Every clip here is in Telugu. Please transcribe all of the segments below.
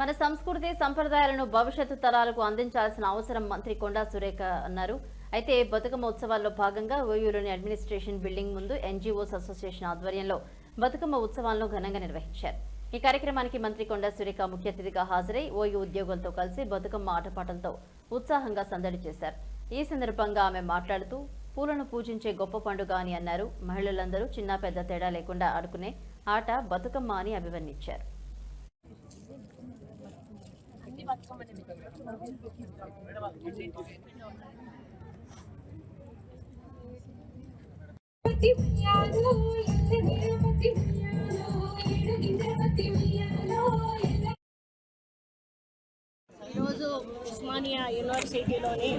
మన సంస్కృతి సంప్రదాయాలను భవిష్యత్తు తరాలకు అందించాల్సిన అవసరం మంత్రి కొండా సురేఖ అన్నారు. అయితే బతుకమ్మ ఉత్సవాల్లో భాగంగా ఓయూలోని అడ్మినిస్ట్రేషన్ బిల్డింగ్ ముందు ఎన్జీఓస్ అసోసియేషన్ ఆధ్వర్యంలో బతుకమ్మ ఉత్సవాలను ఘనంగా నిర్వహించారు. ఈ కార్యక్రమానికి మంత్రి కొండా సురేఖ ముఖ్య అతిథిగా హాజరై ఓయూ ఉద్యోగులతో కలిసి బతుకమ్మ ఆటపాటలతో ఉత్సాహంగా సందడి చేశారు. ఈ సందర్భంగా ఆమె మాట్లాడుతూ పూలను పూజించే గొప్ప పండుగ అని అన్నారు. మహిళలందరూ చిన్న పెద్ద తేడా లేకుండా ఆడుకునే ఆట బతుకమ్మ అని అభివర్ణించారు. ఈరోజు ఉస్మానియా యూనివర్సిటీలోని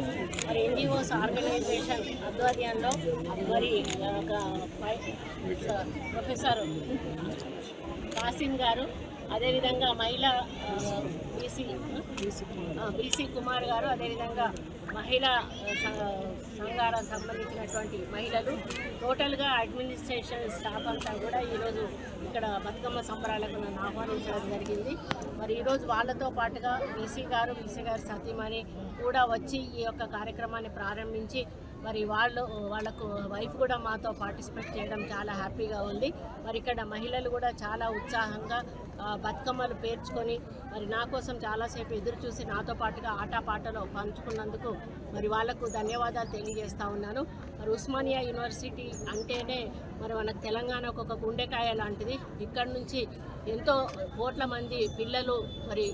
మరి ఎన్జిఓస్ ఆర్గనైజేషన్ ఆధ్వర్యంలో మరి ఒక ప్రొఫెసర్ కాసిం గారు అదేవిధంగా మహిళా బీసీ బీసీ కుమార్ గారు అదేవిధంగా మహిళా ఆ, సంఘాలకు సంబంధించినటువంటి మహిళలు. టోటల్గా అడ్మినిస్ట్రేషన్ స్టాఫ్ అంతా కూడా ఈరోజు ఇక్కడ బతుకమ్మ సంబరాలకు నన్ను ఆహ్వానించడం జరిగింది. మరి ఈరోజు వాళ్ళతో పాటుగా బీసీ గారు బీసీ గారు సతీమణి కూడా వచ్చి ఈ యొక్క కార్యక్రమాన్ని ప్రారంభించి మరి వాళ్ళు వాళ్ళకు వైఫ్ కూడా మాతో పార్టిసిపేట్ చేయడం చాలా హ్యాపీగా ఉంది. మరి ఇక్కడ మహిళలు కూడా చాలా ఉత్సాహంగా బతుకమ్మలు పేర్చుకొని మరి నా కోసం చాలాసేపు ఎదురు చూసి నాతో పాటుగా ఆటపాటలో పంచుకున్నందుకు మరి వాళ్ళకు ధన్యవాదాలు తెలియజేస్తా ఉన్నాను. మరి ఉస్మానియా యూనివర్సిటీ అంటేనే మరి మనకు తెలంగాణకు ఒక గుండెకాయ లాంటిది. ఇక్కడ నుంచి ఎంతో కోట్ల మంది పిల్లలు మరి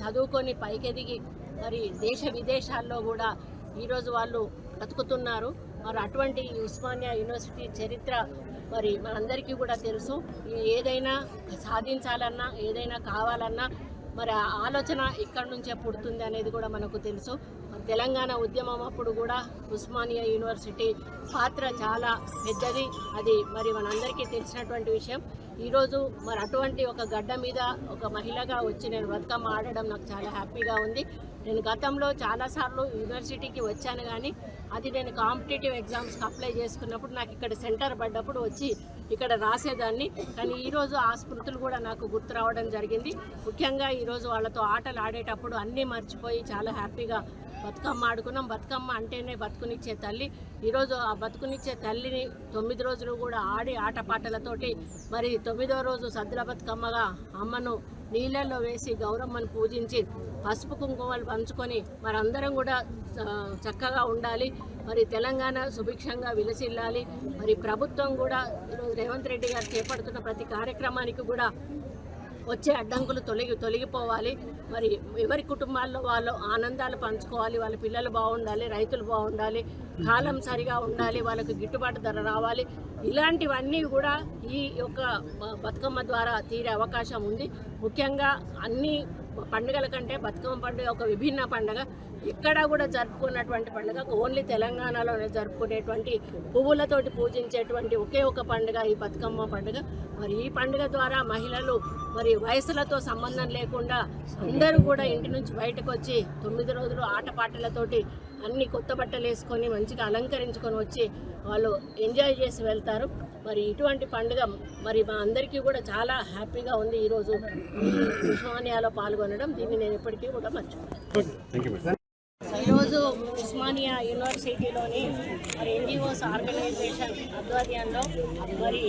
చదువుకొని పైకెదిగి మరి దేశ విదేశాల్లో కూడా ఈరోజు వాళ్ళు బ్రతుకుతున్నారు. మరి అటువంటి ఉస్మానియా యూనివర్సిటీ చరిత్ర మరి మనందరికీ కూడా తెలుసు. ఏదైనా సాధించాలన్నా ఏదైనా కావాలన్నా మరి ఆలోచన ఇక్కడ నుంచే పుడుతుంది అనేది కూడా మనకు తెలుసు. తెలంగాణ ఉద్యమం అప్పుడు కూడా ఉస్మానియా యూనివర్సిటీ పాత్ర చాలా పెద్దది. అది మరి మనందరికీ తెలిసినటువంటి విషయం. ఈరోజు మరి అటువంటి ఒక గడ్డ మీద ఒక మహిళగా వచ్చి నేను బతుకమ్మ ఆడడం నాకు చాలా హ్యాపీగా ఉంది. నేను గతంలో చాలాసార్లు యూనివర్సిటీకి వచ్చాను కానీ అది నేను కాంపిటేటివ్ ఎగ్జామ్స్కి అప్లై చేసుకున్నప్పుడు నాకు ఇక్కడ సెంటర్ పడ్డప్పుడు వచ్చి ఇక్కడ రాసేదాన్ని. కానీ ఈరోజు ఆ స్మృతులు కూడా నాకు గుర్తు రావడం జరిగింది. ముఖ్యంగా ఈరోజు వాళ్ళతో ఆటలు ఆడేటప్పుడు అన్నీ మర్చిపోయి చాలా హ్యాపీగా బతుకమ్మ ఆడుకున్నాం. బతుకమ్మ అంటేనే బతుకునిచ్చే తల్లి. ఈరోజు ఆ బతుకునిచ్చే తల్లిని తొమ్మిది రోజులు కూడా ఆడి ఆటపాటలతోటి మరి తొమ్మిదో రోజు సద్దుల బతుకమ్మగా అమ్మను నీళ్ళల్లో వేసి గౌరమ్మను పూజించి పసుపు కుంకుమలు పంచుకొని మరందరం కూడా చక్కగా ఉండాలి. మరి తెలంగాణ సుభిక్షంగా విలసిల్లాలి. మరి ప్రభుత్వం కూడా ఈరోజు రేవంత్ రెడ్డి గారు చేపడుతున్న ప్రతి కార్యక్రమానికి కూడా వచ్చే అడ్డంకులు తొలగి తొలగిపోవాలి. మరి ఎవరి కుటుంబాల్లో వాళ్ళు ఆనందాలు పంచుకోవాలి వాళ్ళ పిల్లలు బాగుండాలి రైతులు బాగుండాలి కాలం సరిగా ఉండాలి వాళ్ళకు గిట్టుబాటు ధర రావాలి. ఇలాంటివన్నీ కూడా ఈ యొక్క బతుకమ్మ ద్వారా తీరే అవకాశం ఉంది. ముఖ్యంగా అన్ని పండుగల కంటే బతుకమ్మ పండుగ ఒక విభిన్న పండుగ. ఎక్కడా కూడా జరుపుకున్నటువంటి పండుగ ఓన్లీ తెలంగాణలోనే జరుపుకునేటువంటి పువ్వులతోటి పూజించేటువంటి ఒకే ఒక పండుగ ఈ బతుకమ్మ పండుగ. మరి ఈ పండుగ ద్వారా మహిళలు మరి వయసులతో సంబంధం లేకుండా అందరూ కూడా ఇంటి నుంచి బయటకు వచ్చి తొమ్మిది రోజులు ఆటపాటలతోటి అన్ని కొత్త బట్టలు వేసుకొని మంచిగా అలంకరించుకొని వచ్చి వాళ్ళు ఎంజాయ్ చేసి వెళ్తారు. మరి ఇటువంటి పండుగ మరి మా అందరికీ కూడా చాలా హ్యాపీగా ఉంది ఈరోజు. ఉస్మానియాలో పాల్గొనడం. దీన్ని నేను ఎప్పటికీ కూడా మర్చిపోతాను ఈరోజు ఉస్మానియా యూనివర్సిటీలోని మరి ఎన్జిఓస్ ఆర్గనైజేషన్ ఆధ్వర్యంలో మరి